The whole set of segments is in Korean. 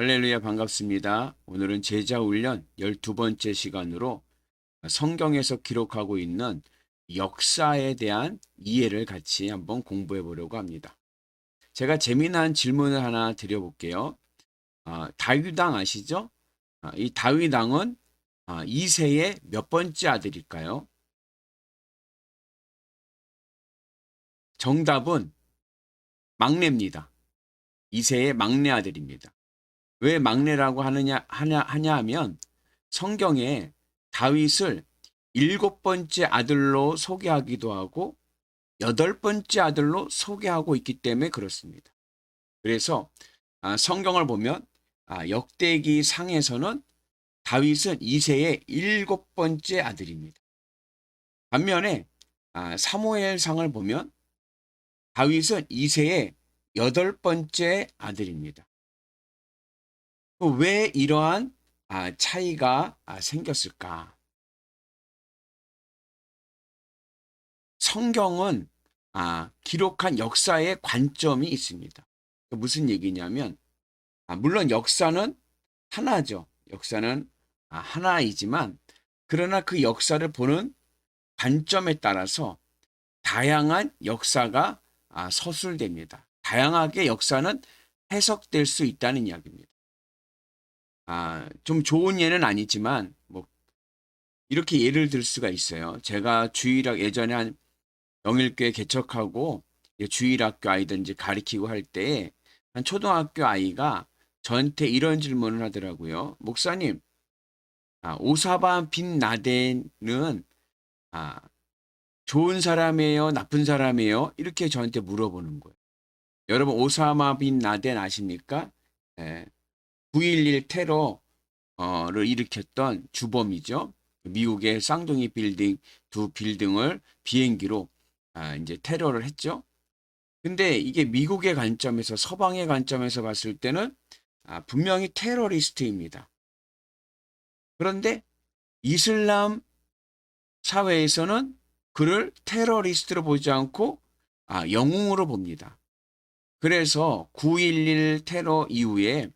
할렐루야 반갑습니다. 오늘은 제자 훈련 12번째 시간으로 성경에서 기록하고 있는 역사에 대한 이해를 같이 한번 공부해 보려고 합니다. 제가 재미난 질문을 하나 드려볼게요. 아, 다윗왕 아시죠? 아, 이 다윗왕은 아, 2세의 몇 번째 아들일까요? 정답은 막내입니다. 2세의 막내 아들입니다. 왜 막내라고 하느냐 하냐 하냐 하면 성경에 다윗을 일곱 번째 아들로 소개하기도 하고 여덟 번째 아들로 소개하고 있기 때문에 그렇습니다. 그래서 아, 성경을 보면 아, 역대기 상에서는 다윗은 이세의 일곱 번째 아들입니다. 반면에 아, 사무엘 상을 보면 다윗은 이세의 여덟 번째 아들입니다. 왜 이러한 아, 차이가 아, 생겼을까? 성경은 아, 기록한 역사의 관점이 있습니다. 무슨 얘기냐면, 아, 물론 역사는 하나죠. 역사는 아, 하나이지만, 그러나 그 역사를 보는 관점에 따라서 다양한 역사가 아, 서술됩니다. 다양하게 역사는 해석될 수 있다는 이야기입니다. 아, 좀 좋은 예는 아니지만, 뭐, 이렇게 예를 들 수가 있어요. 제가 주일학 예전에 한 영일교회 개척하고 주일학교 아이들 이제 가리키고 할 때, 한 초등학교 아이가 저한테 이런 질문을 하더라고요. 목사님, 아, 오사바 빈 라덴은 아, 좋은 사람이에요? 나쁜 사람이에요? 이렇게 저한테 물어보는 거예요. 여러분, 오사마 빈 라덴 아십니까? 예. 9.11 테러를 일으켰던 주범이죠. 미국의 쌍둥이 빌딩 두 빌딩을 비행기로 아, 이제 테러를 했죠. 근데 이게 미국의 관점에서 서방의 관점에서 봤을 때는 아, 분명히 테러리스트입니다. 그런데 이슬람 사회에서는 그를 테러리스트로 보지 않고 아, 영웅으로 봅니다. 그래서 9.11 테러 이후에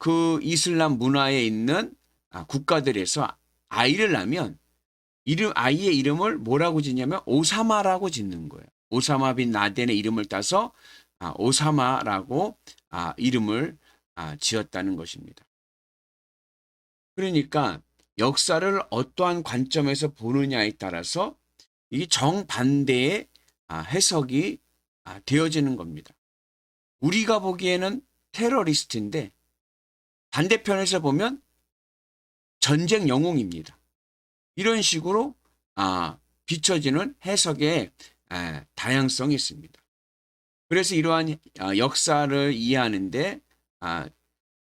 그 이슬람 문화에 있는 아, 국가들에서 아이를 낳으면 이름 아이의 이름을 뭐라고 짓냐면 오사마라고 짓는 거예요. 오사마 빈 라덴의 이름을 따서 아, 오사마라고 아, 이름을 아, 지었다는 것입니다. 그러니까 역사를 어떠한 관점에서 보느냐에 따라서 이 정반대의 아, 해석이 아, 되어지는 겁니다. 우리가 보기에는 테러리스트인데 반대편에서 보면 전쟁 영웅입니다. 이런 식으로 아, 비춰지는 해석의 아, 다양성이 있습니다. 그래서 이러한 아, 역사를 이해하는데 아,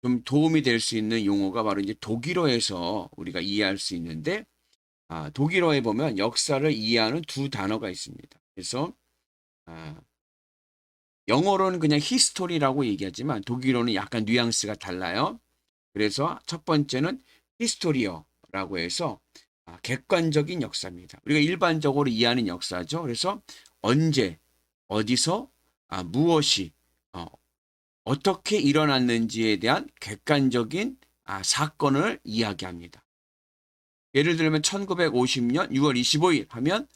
좀 도움이 될 수 있는 용어가 바로 이제 독일어에서 우리가 이해할 수 있는데 아, 독일어에 보면 역사를 이해하는 두 단어가 있습니다. 그래서 아, 영어로는 그냥 히스토리라고 얘기하지만 독일어는 약간 뉘앙스가 달라요. 그래서 첫 번째는 히스토리어라고 해서 아, 객관적인 역사입니다. 우리가 일반적으로 이해하는 역사죠. 그래서 언제, 어디서, 아, 무엇이, 어, 어떻게 일어났는지에 대한 객관적인 아, 사건을 이야기합니다. 예를 들면 1950년 6월 25일 하면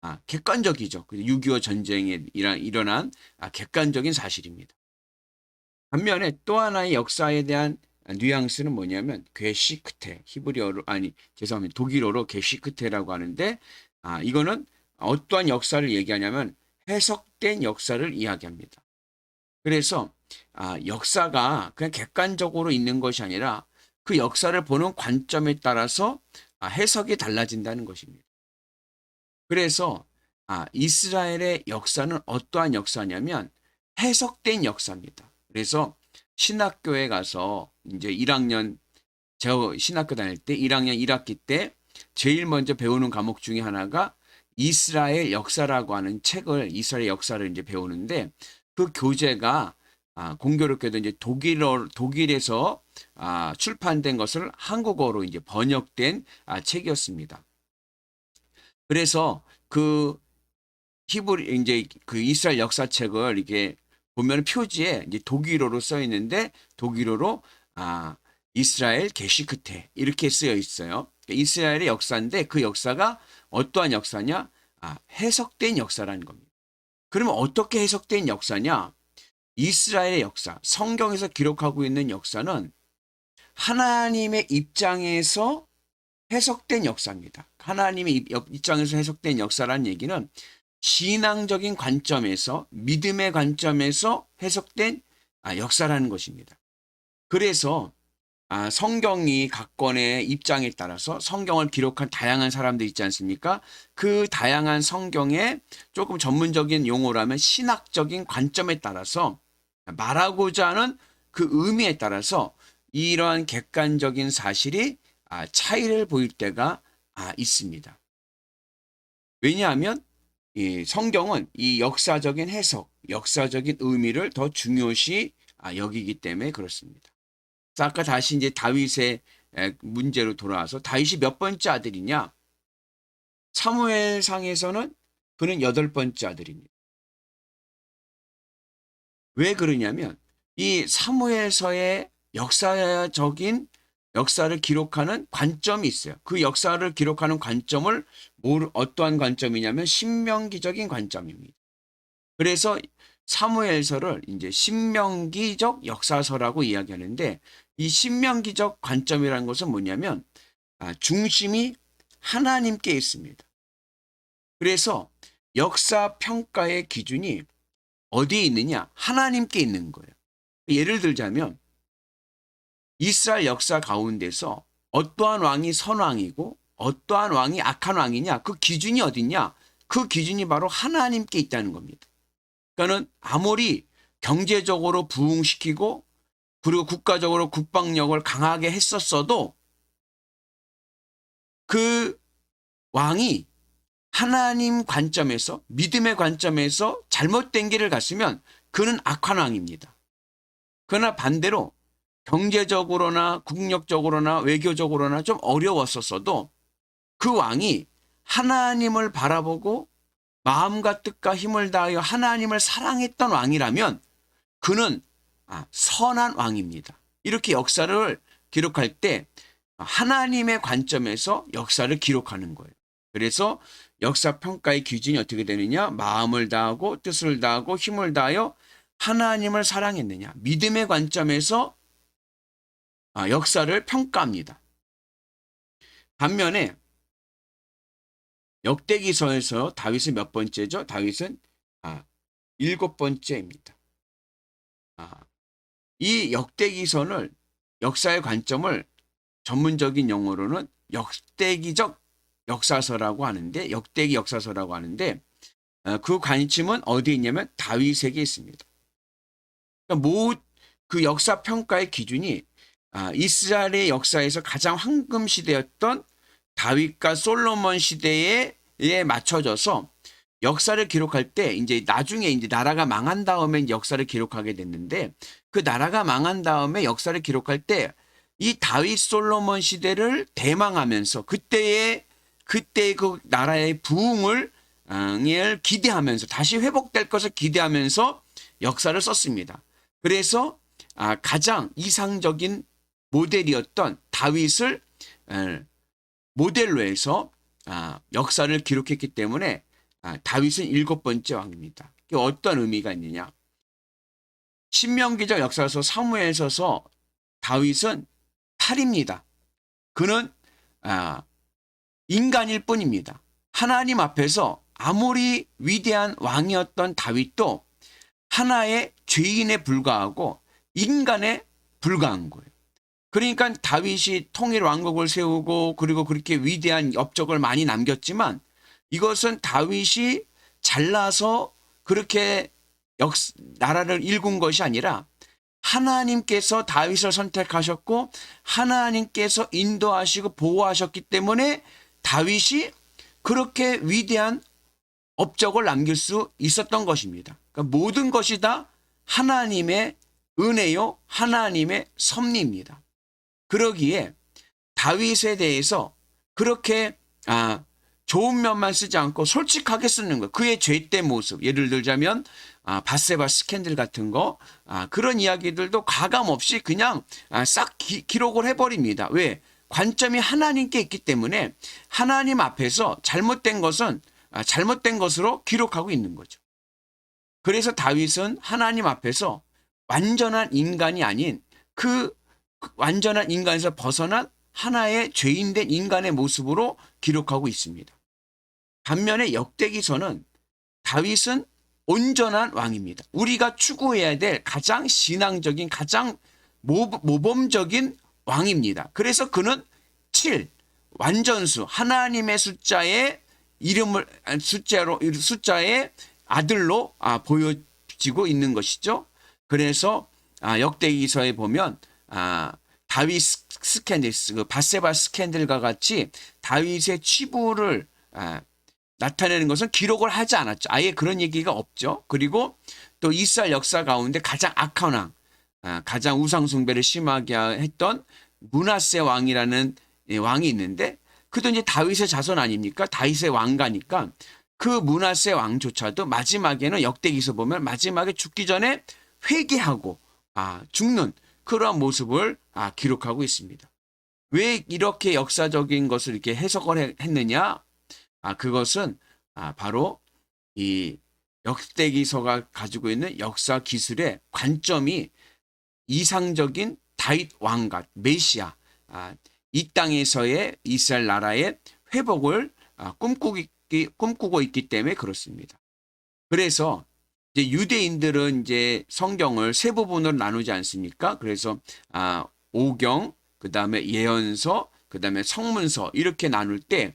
아, 객관적이죠. 6.25 전쟁에 일어난 아, 객관적인 사실입니다. 반면에 또 하나의 역사에 대한 뉘앙스는 뭐냐면 괴시크테 히브리어로 아니 죄송합니다 독일어로 괴시크테라고 하는데 아 이거는 어떠한 역사를 얘기하냐면 해석된 역사를 이야기합니다. 그래서 아 역사가 그냥 객관적으로 있는 것이 아니라 그 역사를 보는 관점에 따라서 아, 해석이 달라진다는 것입니다. 그래서 아 이스라엘의 역사는 어떠한 역사냐면 해석된 역사입니다. 그래서 신학교에 가서 이제 1학년 저 신학교 다닐 때 1학년 1학기 때 제일 먼저 배우는 과목 중에 하나가 이스라엘 역사라고 하는 책을 이스라엘 역사를 이제 배우는데 그 교재가 아, 공교롭게도 이제 독일어 독일에서 아, 출판된 것을 한국어로 이제 번역된 아, 책이었습니다. 그래서 그 히브리 이제 그 이스라엘 역사책을 이게 보면 표지에 이제 독일어로 써 있는데 독일어로 아, 이스라엘 계시 끝에 이렇게 쓰여 있어요. 이스라엘의 역사인데 그 역사가 어떠한 역사냐? 아, 해석된 역사라는 겁니다. 그러면 어떻게 해석된 역사냐? 이스라엘의 역사, 성경에서 기록하고 있는 역사는 하나님의 입장에서 해석된 역사입니다. 하나님의 입- 입장에서 해석된 역사라는 얘기는 신앙적인 관점에서 믿음의 관점에서 해석된 아, 역사라는 것입니다. 그래서 아, 성경이 각 권의 입장에 따라서 성경을 기록한 다양한 사람들 있지 않습니까? 그 다양한 성경의 조금 전문적인 용어라면 신학적인 관점에 따라서 말하고자 하는 그 의미에 따라서 이러한 객관적인 사실이 아, 차이를 보일 때가 아, 있습니다. 왜냐하면 이 성경은 이 역사적인 해석, 역사적인 의미를 더 중요시 아, 여기기 때문에 그렇습니다. 자, 아까 다시 이제 다윗의 에, 문제로 돌아와서 다윗이 몇 번째 아들이냐? 사무엘상에서는 그는 여덟 번째 아들입니다. 왜 그러냐면 이 사무엘서의 역사적인 역사를 기록하는 관점이 있어요. 그 역사를 기록하는 관점을 뭘 어떠한 관점이냐면 신명기적인 관점입니다. 그래서 사무엘서를 이제 신명기적 역사서라고 이야기하는데 이 신명기적 관점이라는 것은 뭐냐면 아, 중심이 하나님께 있습니다. 그래서 역사 평가의 기준이 어디에 있느냐? 하나님께 있는 거예요. 예를 들자면 이스라엘 역사 가운데서 어떠한 왕이 선왕이고 어떠한 왕이 악한 왕이냐? 그 기준이 어딨냐? 그 기준이 바로 하나님께 있다는 겁니다. 그러니까는 아무리 경제적으로 부흥시키고 그리고 국가적으로 국방력을 강하게 했었어도 그 왕이 하나님 관점에서 믿음의 관점에서 잘못된 길을 갔으면 그는 악한 왕입니다. 그러나 반대로 경제적으로나 국력적으로나 외교적으로나 좀 어려웠었어도 그 왕이 하나님을 바라보고 마음과 뜻과 힘을 다하여 하나님을 사랑했던 왕이라면 그는 아, 선한 왕입니다. 이렇게 역사를 기록할 때 하나님의 관점에서 역사를 기록하는 거예요. 그래서 역사 평가의 기준이 어떻게 되느냐? 마음을 다하고 뜻을 다하고 힘을 다하여 하나님을 사랑했느냐? 믿음의 관점에서 아, 역사를 평가합니다. 반면에 역대기서에서 다윗은 몇 번째죠? 다윗은 아, 일곱 번째입니다. 아, 이 역대기선을 역사의 관점을 전문적인 용어로는 역대기적 역사서라고 하는데 역대기 역사서라고 하는데 어, 그 관심은 어디에 있냐면 다윗에게 있습니다. 그러니까 뭐그 역사 평가의 기준이 아, 이스라엘의 역사에서 가장 황금 시대였던 다윗과 솔로몬 시대에 맞춰져서 역사를 기록할 때 이제 나중에 이제 나라가 망한 다음에 역사를 기록하게 됐는데 그 나라가 망한 다음에 역사를 기록할 때 이 다윗 솔로몬 시대를 대망하면서 그때의 그때의 그 나라의 부흥을 을 기대하면서 다시 회복될 것을 기대하면서 역사를 썼습니다. 그래서 아, 가장 이상적인 모델이었던 다윗을 에, 모델로 해서 아, 역사를 기록했기 때문에 아, 다윗은 일곱 번째 왕입니다. 어떤 의미가 있느냐? 신명기적 역사서 사무엘서서 다윗은 탈입니다. 그는 아, 인간일 뿐입니다. 하나님 앞에서 아무리 위대한 왕이었던 다윗도 하나의 죄인에 불과하고 인간에 불과한 거예요. 그러니까 다윗이 통일 왕국을 세우고 그리고 그렇게 위대한 업적을 많이 남겼지만 이것은 다윗이 잘나서 그렇게 역 나라를 일군 것이 아니라 하나님께서 다윗을 선택하셨고 하나님께서 인도하시고 보호하셨기 때문에 다윗이 그렇게 위대한 업적을 남길 수 있었던 것입니다. 그러니까 모든 것이 다 하나님의 은혜요, 하나님의 섭리입니다. 그러기에 다윗에 대해서 그렇게 아, 좋은 면만 쓰지 않고 솔직하게 쓰는 거. 그의 죄된 모습. 예를 들자면 아, 바세바 스캔들 같은 거 아, 그런 이야기들도 가감 없이 그냥 아, 싹 기, 기록을 해버립니다. 왜? 관점이 하나님께 있기 때문에 하나님 앞에서 잘못된 것은 아, 잘못된 것으로 기록하고 있는 거죠. 그래서 다윗은 하나님 앞에서 완전한 인간이 아닌 그 완전한 인간에서 벗어난 하나의 죄인된 인간의 모습으로 기록하고 있습니다. 반면에 역대기서는 다윗은 온전한 왕입니다. 우리가 추구해야 될 가장 신앙적인 가장 모, 모범적인 왕입니다. 그래서 그는 7 완전수 하나님의 숫자의 이름을 아니, 숫자로 숫자의 아들로 아, 보여지고 있는 것이죠. 그래서 아, 역대기서에 보면 아, 다윗 스- 스캔들, 그 바세바 스캔들과 같이 다윗의 치부를 아, 나타내는 것은 기록을 하지 않았죠. 아예 그런 얘기가 없죠. 그리고 또 이스라엘 역사 가운데 가장 악한 왕, 아, 가장 우상 숭배를 심하게 했던 문하세 왕이라는 예, 왕이 있는데 그도 이제 다윗의 자손 아닙니까? 다윗의 왕가니까 그 문하세 왕조차도 마지막에는 역대기서 보면 마지막에 죽기 전에 회개하고 아, 죽는 그러한 모습을 아, 기록하고 있습니다. 왜 이렇게 역사적인 것을 이렇게 해석을 해- 했느냐? 아, 그것은 아, 바로 이 역대기서가 가지고 있는 역사 기술의 관점이 이상적인 다윗 왕과 메시아 아, 이 땅에서의 이스라엘 나라의 회복을 아, 꿈꾸기, 꿈꾸고 있기 때문에 그렇습니다. 그래서 이제 유대인들은 이제 성경을 세 부분으로 나누지 않습니까? 그래서 아, 오경, 그 다음에 예언서, 그 다음에 성문서 이렇게 나눌 때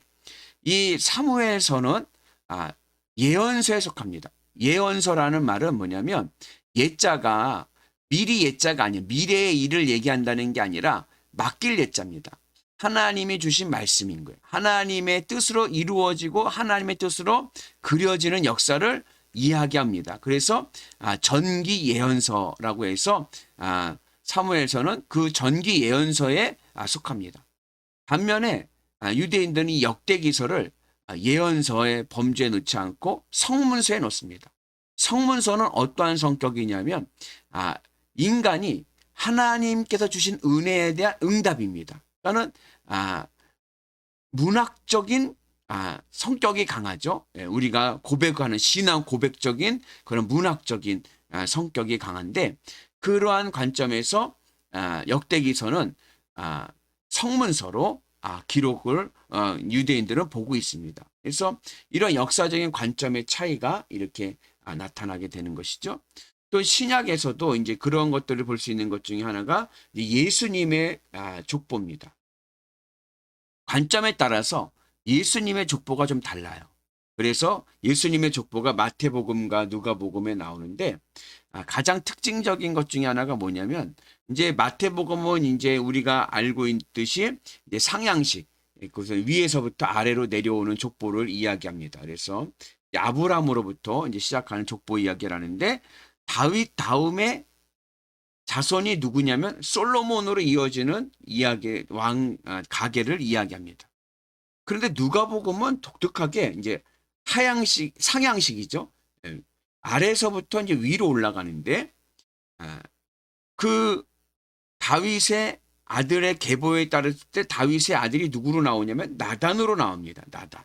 이 사무엘서는 아, 예언서에 속합니다. 예언서라는 말은 뭐냐면 예자가 미리 예자가 아니에요. 미래의 일을 얘기한다는 게 아니라 맡길 예자입니다. 하나님이 주신 말씀인 거예요. 하나님의 뜻으로 이루어지고 하나님의 뜻으로 그려지는 역사를 이야기합니다. 그래서 아, 전기 예언서라고 해서 아, 사무엘서는 그 전기 예언서에 아, 속합니다. 반면에 아, 유대인들은 이 역대기서를 아, 예언서의 범주에 넣지 않고 성문서에 넣습니다. 성문서는 어떠한 성격이냐면 아, 인간이 하나님께서 주신 은혜에 대한 응답입니다. 그러니까는 아, 문학적인 아, 성격이 강하죠. 예, 우리가 고백하는 신앙 고백적인 그런 문학적인 아, 성격이 강한데 그러한 관점에서 아, 역대기서는 아, 성문서로 아, 기록을 어, 유대인들은 보고 있습니다. 그래서 이런 역사적인 관점의 차이가 이렇게 아, 나타나게 되는 것이죠. 또 신약에서도 이제 그런 것들을 볼 수 있는 것 중에 하나가 예수님의 아, 족보입니다. 관점에 따라서 예수님의 족보가 좀 달라요. 그래서 예수님의 족보가 마태복음과 누가복음에 나오는데 아, 가장 특징적인 것 중에 하나가 뭐냐면 이제 마태복음은 이제 우리가 알고 있듯이 이제 상향식 그것은 위에서부터 아래로 내려오는 족보를 이야기합니다. 그래서 아브라함으로부터 이제 시작하는 족보 이야기라는데 다윗 다음에 자손이 누구냐면 솔로몬으로 이어지는 이야기 왕 아, 가계를 이야기합니다. 그런데 누가복음은 독특하게 이제 하향식 상향식이죠. 예, 아래서부터 이제 위로 올라가는데 아, 그 다윗의 아들의 계보에 따를 때 다윗의 아들이 누구로 나오냐면 나단으로 나옵니다. 나단.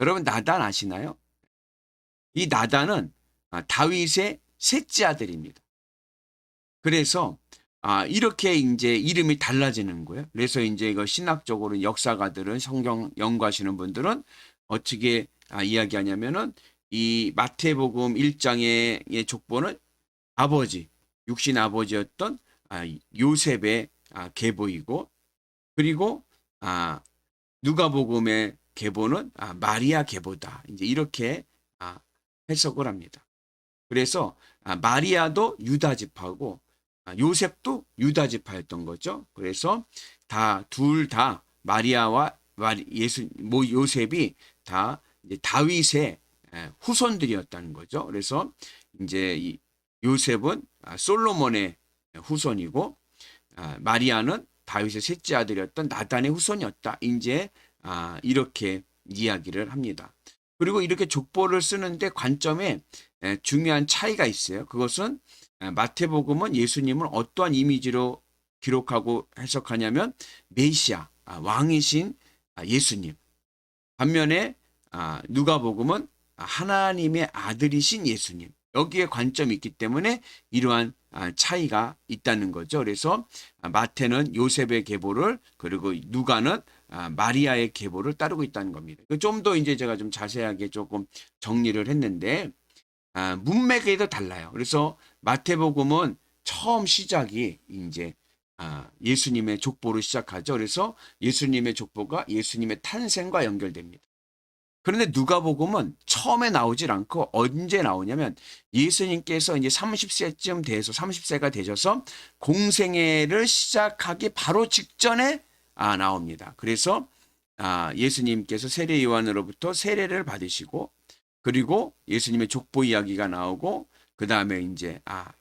여러분 나단 아시나요? 이 나단은 아, 다윗의 셋째 아들입니다. 그래서 아, 이렇게 이제 이름이 달라지는 거예요. 그래서 이제 이거 신학적으로 역사가들은 성경 연구하시는 분들은 어떻게 아, 이야기하냐면은 이 마태복음 1장의 족보는 아버지, 육신 아버지였던 아, 요셉의 아, 계보이고 그리고 아, 누가복음의 계보는 아, 마리아 계보다. 이제 이렇게 아, 해석을 합니다. 그래서 아, 마리아도 유다 아, 요셉도 유다 지파였던 거죠. 그래서 다 둘 다 마리아와 마리, 예수 모 요셉이 다 다윗의 에, 후손들이었다는 거죠. 그래서 이제 이 요셉은 아, 솔로몬의 후손이고 아, 마리아는 다윗의 셋째 아들이었던 나단의 후손이었다. 이제 아, 이렇게 이야기를 합니다. 그리고 이렇게 족보를 쓰는데 관점에 에, 중요한 차이가 있어요. 그것은 에, 마태복음은 예수님을 어떠한 이미지로 기록하고 해석하냐면 메시아, 아, 왕이신 아, 예수님. 반면에 아, 누가복음은 하나님의 아들이신 예수님. 여기에 관점이 있기 때문에 이러한 아, 차이가 있다는 거죠. 그래서 아, 마태는 요셉의 계보를 그리고 누가는 아, 마리아의 계보를 따르고 있다는 겁니다. 좀 더 이제 제가 좀 자세하게 조금 정리를 했는데 아, 문맥에도 달라요. 그래서 마태복음은 처음 시작이 이제 아, 예수님의 족보로 시작하죠. 그래서 예수님의 족보가 예수님의 탄생과 연결됩니다. 그런데 누가복음은 처음에 나오질 않고 언제 나오냐면 예수님께서 이제 30세쯤 돼서 30세가 되셔서 공생애를 시작하기 바로 직전에 아, 나옵니다. 그래서 아, 예수님께서 세례 요한으로부터 세례를 받으시고 그리고 예수님의 족보 이야기가 나오고 그 다음에 이제 아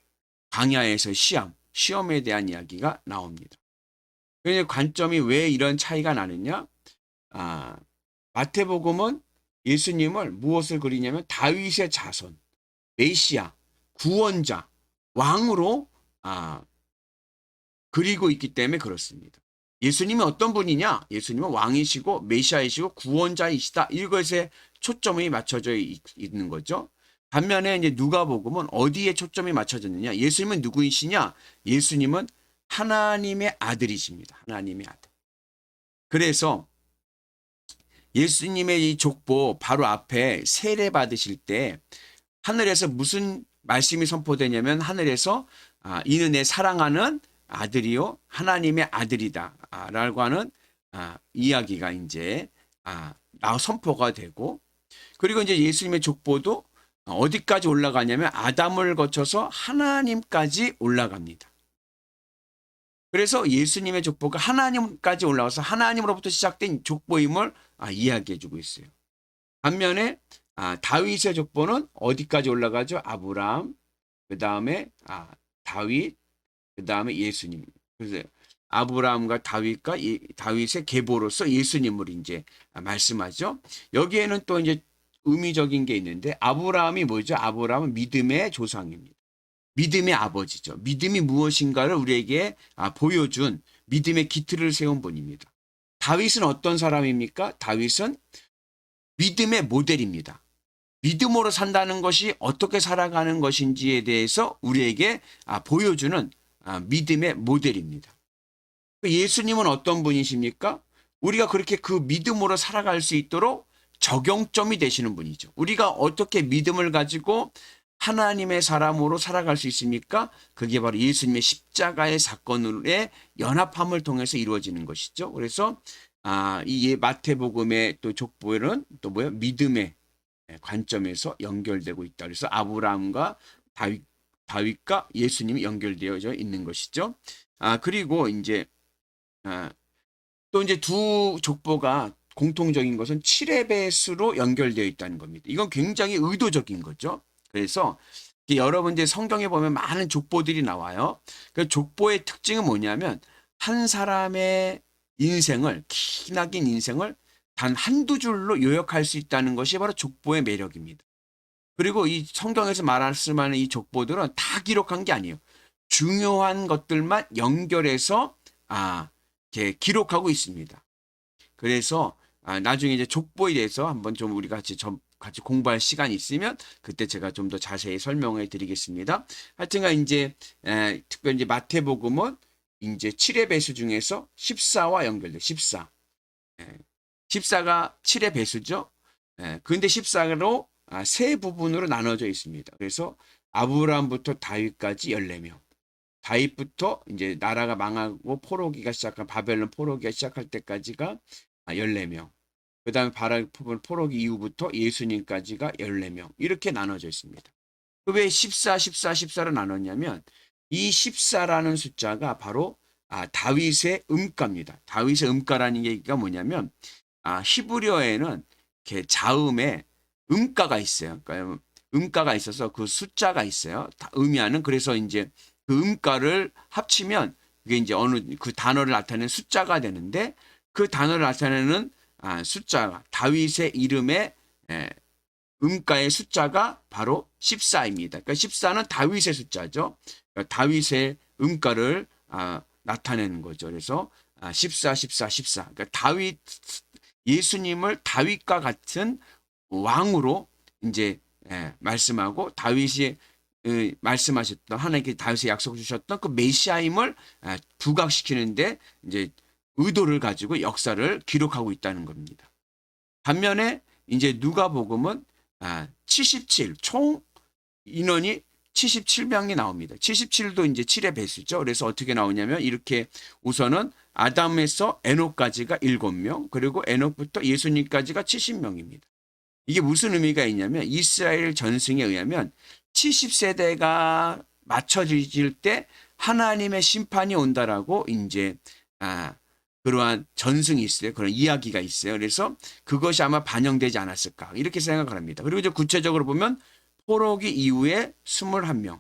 광야에서 시험 시험에 대한 이야기가 나옵니다. 그래서 관점이 왜 이런 차이가 나느냐? 아 마태복음은 예수님을 무엇을 그리냐면 다윗의 자손, 메시아, 구원자, 왕으로 아 그리고 있기 때문에 그렇습니다. 예수님이 어떤 분이냐? 예수님은 왕이시고 메시아이시고 구원자이시다. 이것에 초점이 맞춰져 있- 있는 거죠. 반면에 이제 누가복음은 어디에 초점이 맞춰졌느냐? 예수님은 누구이시냐? 예수님은 하나님의 아들이십니다. 하나님의 아들. 그래서 예수님의 이 족보 바로 앞에 세례 받으실 때 하늘에서 무슨 말씀이 선포되냐면 하늘에서 아, 이는 내 사랑하는 아들이요 하나님의 아들이다라고 하는 아, 이야기가 이제 아, 나 선포가 되고 그리고 이제 예수님의 족보도 어디까지 올라가냐면 아담을 거쳐서 하나님까지 올라갑니다. 그래서 예수님의 족보가 하나님까지 올라와서 하나님으로부터 시작된 족보임을 아, 이야기해주고 있어요. 반면에 아, 다윗의 족보는 어디까지 올라가죠? 아브라함, 그 다음에 아, 다윗, 그 다음에 예수님. 그래서 아브라함과 다윗과 예- 다윗의 계보로서 예수님을 이제 말씀하죠. 여기에는 또 이제 의미적인 게 있는데 아브라함이 뭐죠? 아브라함은 믿음의 조상입니다. 믿음의 아버지죠. 믿음이 무엇인가를 우리에게 아, 보여준 믿음의 기틀을 세운 분입니다. 다윗은 어떤 사람입니까? 다윗은 믿음의 모델입니다. 믿음으로 산다는 것이 어떻게 살아가는 것인지에 대해서 우리에게 아, 보여주는 아, 믿음의 모델입니다. 예수님은 어떤 분이십니까? 우리가 그렇게 그 믿음으로 살아갈 수 있도록 적용점이 되시는 분이죠. 우리가 어떻게 믿음을 가지고 하나님의 사람으로 살아갈 수 있습니까? 그게 바로 예수님의 십자가의 사건의 연합함을 통해서 이루어지는 것이죠. 그래서 아, 이 마태복음의 또 족보는 또 뭐야? 믿음의 관점에서 연결되고 있다. 그래서 아브라함과 다윗, 다윗과 예수님이 연결되어져 있는 것이죠. 아, 그리고 이제 아, 또 이제 두 족보가 공통적인 것은 7의 배수로 연결되어 있다는 겁니다. 이건 굉장히 의도적인 거죠. 그래서 여러분 이제 성경에 보면 많은 족보들이 나와요. 그 족보의 특징은 뭐냐면 한 사람의 인생을 기나긴 인생을 단 한두 줄로 요약할 수 있다는 것이 바로 족보의 매력입니다. 그리고 이 성경에서 말씀하는 이 족보들은 다 기록한 게 아니에요. 중요한 것들만 연결해서 아, 이렇게 기록하고 있습니다. 그래서 아, 나중에 이제 족보에 대해서 한번 좀 우리 같이 좀 같이 공부할 시간이 있으면 그때 제가 좀 더 자세히 설명해 드리겠습니다. 하여튼간 이제 에, 특별히 이제 마태복음은 이제 7의 배수 중에서 14와 연결돼 14. 에, 14가 7의 배수죠. 에, 근데 14로 아, 세 부분으로 나눠져 있습니다. 그래서 아브라함부터 다윗까지 14명. 다윗부터 이제 나라가 망하고 포로기가 시작한 바벨론 포로기가 시작할 때까지가 14명. 그 다음에 포로기 이후부터 예수님까지가 14명. 이렇게 나눠져 있습니다. 왜 14, 14, 14로 나눴냐면 이 14라는 숫자가 바로 아, 다윗의 음가입니다. 다윗의 음가라는 얘기가 뭐냐면 아, 히브리어에는 이렇게 자음에 음가가 있어요. 그러니까 음가가 있어서 그 숫자가 있어요. 다 의미하는 그래서 이제 그 음가를 합치면 그게 이제 어느 그 단어를 나타내는 숫자가 되는데 그 단어를 나타내는 아, 숫자가 다윗의 이름의 에, 음가의 숫자가 바로 14입니다. 그러니까 14는 다윗의 숫자죠. 그러니까 다윗의 음가를 아, 나타내는 거죠. 그래서 아, 14, 14, 14. 그러니까 다윗 예수님을 다윗과 같은 왕으로 이제 예, 말씀하고 다윗이 어, 말씀하셨던 하나님께 다윗에 약속 주셨던 그 메시아임을 아, 부각시키는데 이제 의도를 가지고 역사를 기록하고 있다는 겁니다. 반면에 이제 누가복음은 아, 77, 총 인원이 77명이 나옵니다. 77도 이제 7의 배수죠. 그래서 어떻게 나오냐면 이렇게 우선은 아담에서 에녹까지가 7명, 그리고 에녹부터 예수님까지가 70명입니다. 이게 무슨 의미가 있냐면 이스라엘 전승에 의하면 70세대가 맞춰질 때 하나님의 심판이 온다라고 이제 아 그러한 전승이 있어요. 그런 이야기가 있어요. 그래서 그것이 아마 반영되지 않았을까 이렇게 생각을 합니다. 그리고 이제 구체적으로 보면 포로기 이후에 21명,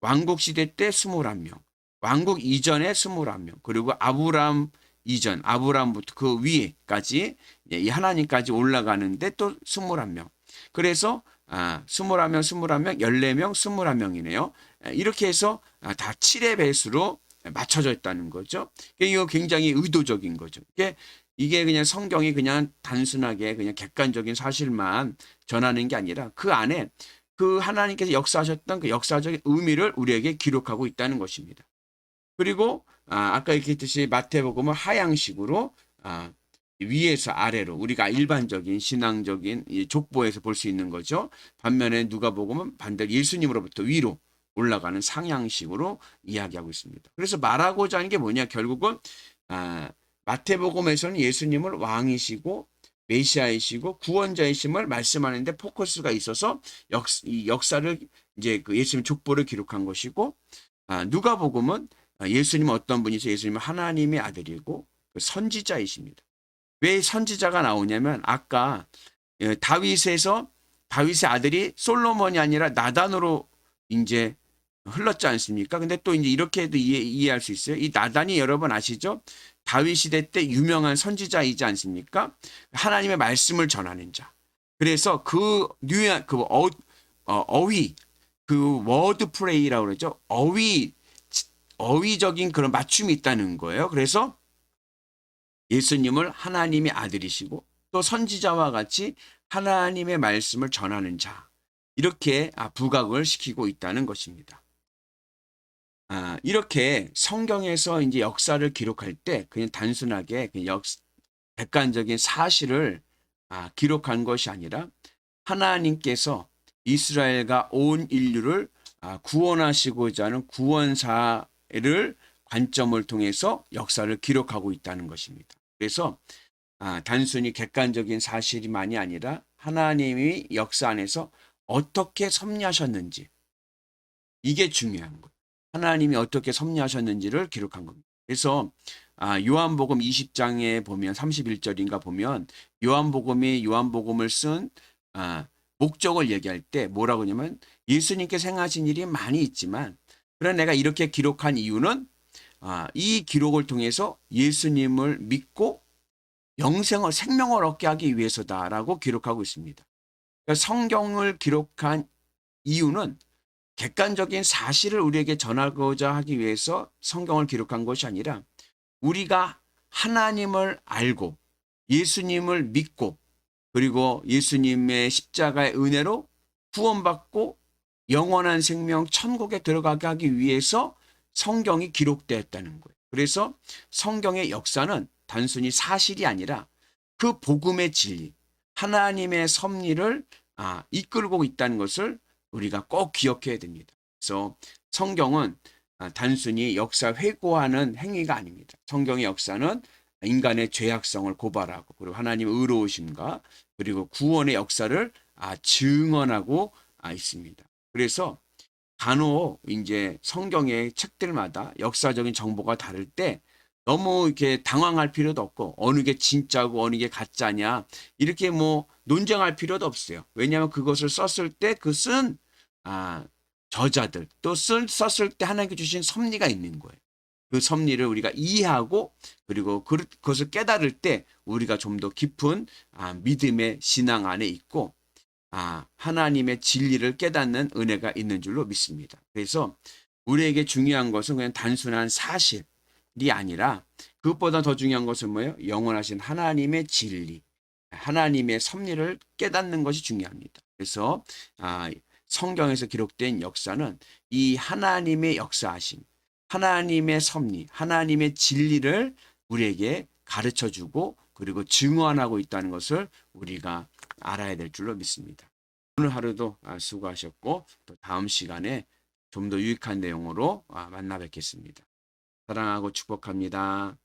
왕국 시대 때 21명, 왕국 이전에 21명, 그리고 아브람 이전, 아브람부터 그 위에까지 예, 이 하나님까지 올라가는데 또 21명. 그래서 아, 21명, 21명, 14명, 21명이네요. 이렇게 해서 아, 다 7의 배수로 맞춰져 있다는 거죠. 이거 굉장히 의도적인 거죠. 이게 이게 그냥 성경이 그냥 단순하게 그냥 객관적인 사실만 전하는 게 아니라 그 안에 그 하나님께서 역사하셨던 그 역사적인 의미를 우리에게 기록하고 있다는 것입니다. 그리고 아, 아까 얘기했듯이 마태복음은 하향식으로 아, 위에서 아래로 우리가 일반적인 신앙적인 이 족보에서 볼 수 있는 거죠. 반면에 누가복음은 반대로 예수님으로부터 위로 올라가는 상향식으로 이야기하고 있습니다. 그래서 말하고자 하는 게 뭐냐 결국은 아, 마태복음에서는 예수님을 왕이시고 메시아이시고 구원자이심을 말씀하는데 포커스가 있어서 역, 이 역사를 이제 그 예수님 족보를 기록한 것이고 아, 누가복음은 아, 예수님은 어떤 분이세요? 예수님은 하나님의 아들이고 그 선지자이십니다. 왜 선지자가 나오냐면 아까 예, 다윗에서 다윗의 아들이 솔로몬이 아니라 나단으로 이제 흘렀지 않습니까? 근데 또 이제 이렇게도 이해, 이해 할 수 있어요. 이 나단이 여러분 아시죠? 다윗 시대 때 유명한 선지자이지 않습니까? 하나님의 말씀을 전하는 자. 그래서 그 뉴야 그 어, 어, 어휘 그 워드 프레이라고 그러죠. 어휘 어휘적인 그런 맞춤이 있다는 거예요. 그래서 예수님을 하나님의 아들이시고 또 선지자와 같이 하나님의 말씀을 전하는 자 이렇게 아, 부각을 시키고 있다는 것입니다. 아, 이렇게 성경에서 이제 역사를 기록할 때 그냥 단순하게 그냥 역 객관적인 사실을 아, 기록한 것이 아니라 하나님께서 이스라엘과 온 인류를 아, 구원하시고자 하는 구원사를 관점을 통해서 역사를 기록하고 있다는 것입니다. 그래서 아, 단순히 객관적인 사실이만이 아니라 하나님이 역사 안에서 어떻게 섭리하셨는지 이게 중요한 거예요. 하나님이 어떻게 섭리하셨는지를 기록한 겁니다. 그래서 아, 요한복음 20장에 보면 31절인가 보면 요한복음이 요한복음을 쓴 아, 목적을 얘기할 때 뭐라고 하냐면 예수님께서 행하신 일이 많이 있지만 그러나 내가 이렇게 기록한 이유는 아, 이 기록을 통해서 예수님을 믿고 영생을 생명을 얻게 하기 위해서다라고 기록하고 있습니다. 그러니까 성경을 기록한 이유는 객관적인 사실을 우리에게 전하고자 하기 위해서 성경을 기록한 것이 아니라 우리가 하나님을 알고 예수님을 믿고 그리고 예수님의 십자가의 은혜로 구원받고 영원한 생명 천국에 들어가게 하기 위해서 성경이 기록되었다는 거예요. 그래서 성경의 역사는 단순히 사실이 아니라 그 복음의 진리, 하나님의 섭리를 아, 이끌고 있다는 것을 우리가 꼭 기억해야 됩니다. 그래서 성경은 아, 단순히 역사 회고하는 행위가 아닙니다. 성경의 역사는 인간의 죄악성을 고발하고 그리고 하나님의 의로우심과 그리고 구원의 역사를 아, 증언하고 아, 있습니다. 그래서 간혹 이제 성경의 책들마다 역사적인 정보가 다를 때 너무 이렇게 당황할 필요도 없고 어느 게 진짜고 어느 게 가짜냐 이렇게 뭐 논쟁할 필요도 없어요. 왜냐하면 그것을 썼을 때 그 쓴 아, 저자들 또 쓴, 썼을 때 하나님께 주신 섭리가 있는 거예요. 그 섭리를 우리가 이해하고 그리고 그- 그것을 깨달을 때 우리가 좀 더 깊은 아, 믿음의 신앙 안에 있고 아, 하나님의 진리를 깨닫는 은혜가 있는 줄로 믿습니다. 그래서 우리에게 중요한 것은 그냥 단순한 사실이 아니라 그것보다 더 중요한 것은 뭐예요? 영원하신 하나님의 진리, 하나님의 섭리를 깨닫는 것이 중요합니다. 그래서 아, 성경에서 기록된 역사는 이 하나님의 역사하심, 하나님의 섭리, 하나님의 진리를 우리에게 가르쳐 주고 그리고 증언하고 있다는 것을 우리가 알아야 될 줄로 믿습니다. 오늘 하루도 아, 수고하셨고 또 다음 시간에 좀 더 유익한 내용으로 아, 만나 뵙겠습니다. 사랑하고 축복합니다.